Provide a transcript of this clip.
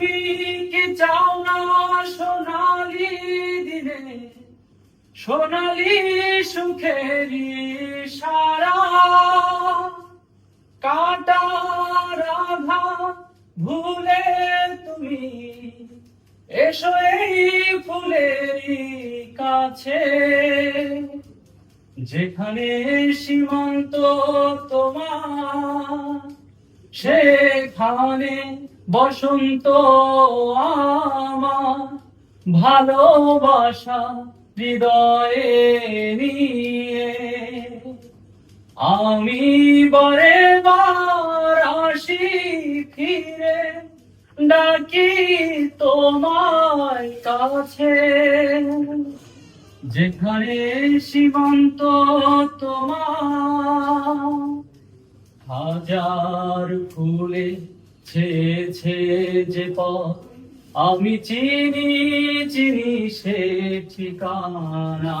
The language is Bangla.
তুমি কি চাও না সোনালি দিনে। সোনালি সুখেরি সারা কাটা রাধা ভুলে তুমি। এসো এই ফুলেরই কাছে। যেখানে সীমান্ত তোমার, সেখানে বসন্ত আমার ভালোবাসা হৃদয়ে নিয়ে। আমি বরে আসি ফিরে, ডাকি তোমায় কাছে। যেখানে সীমান্ত তোমার, হাজার ফুলে ছেছে যে পথ আমি চিনি চিনি সে ঠিকানা।